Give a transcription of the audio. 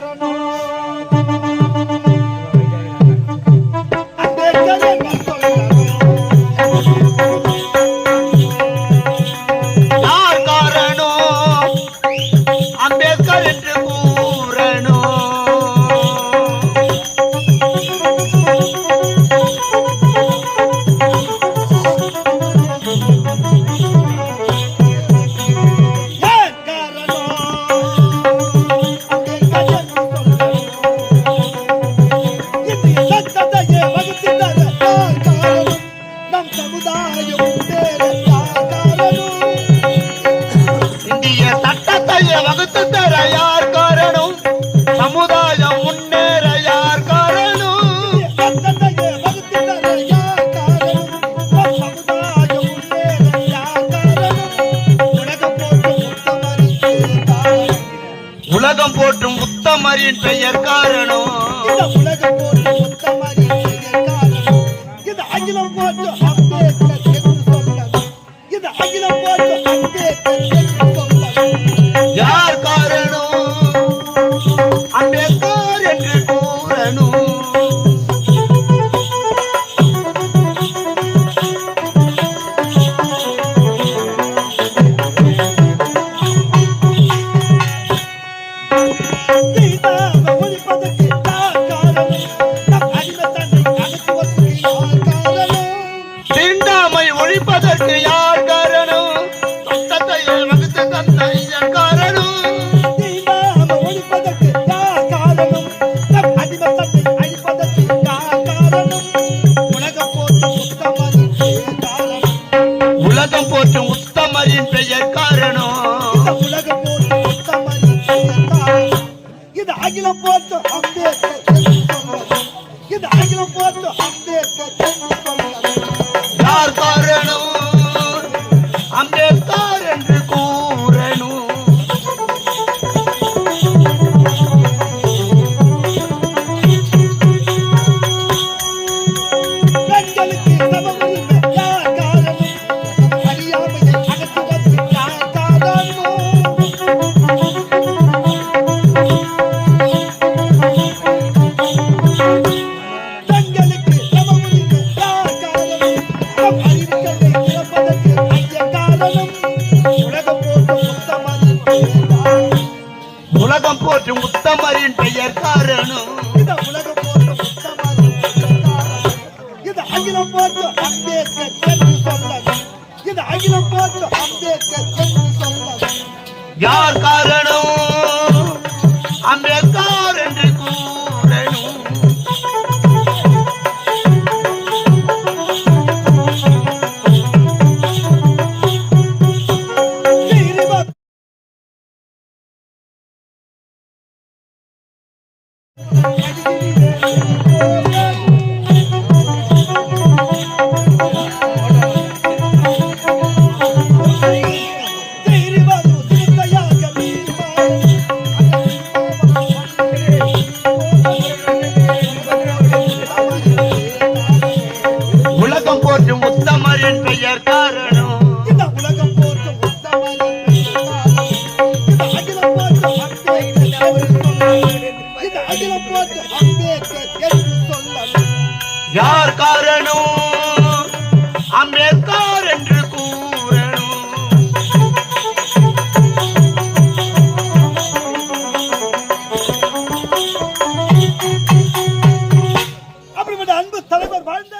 I don't know. உத்தமரின் பெயர் காரணம். தீண்டாமை ஒழிப்பதற்கு யார் காரணம் சட்டத்தையே வகுத்து தந்த இதன் காரணம் தீண்டாமை ஒழிப்பதற்கு யார் காரணம்? நம் அடிமைத்தன்மை அழிப்பதற்கு யார் காரணம்? உலகம் போற்றும் உத்தமரின் பெயர் காரணம். உலகம் போற்றும் உத்தமரின் பெயர் காரணம் இந்த உலகம் போற்றும் உத்தமரின் பெயர் காரணம். இது அகிலம் போற்றும் அம்பேத்கர். இது அகிலம் போற்றும் அம்பேத்கர் என்று சொல்லலாம். யார் காரணம்? உத்தமரின் பெயர் காரணம் இந்த உலகம் போற்றும் உத்தமரின். இது அகிலம் போற்றும் அம்பேத்கர் என்று சொல்லலாம். இது அகிலம் போற்றும் அம்பேத்கர் என்று சொல்லலாம். யார் காரணம் நீதிபதி டாக்டர் அம்பேத்கர் என்று சொல்லணும் யார் காரணம்? அம்பேத்கர் என்று கூறணும். அப்படிப்பட்ட அன்பு தலைவர் வாழ்ந்த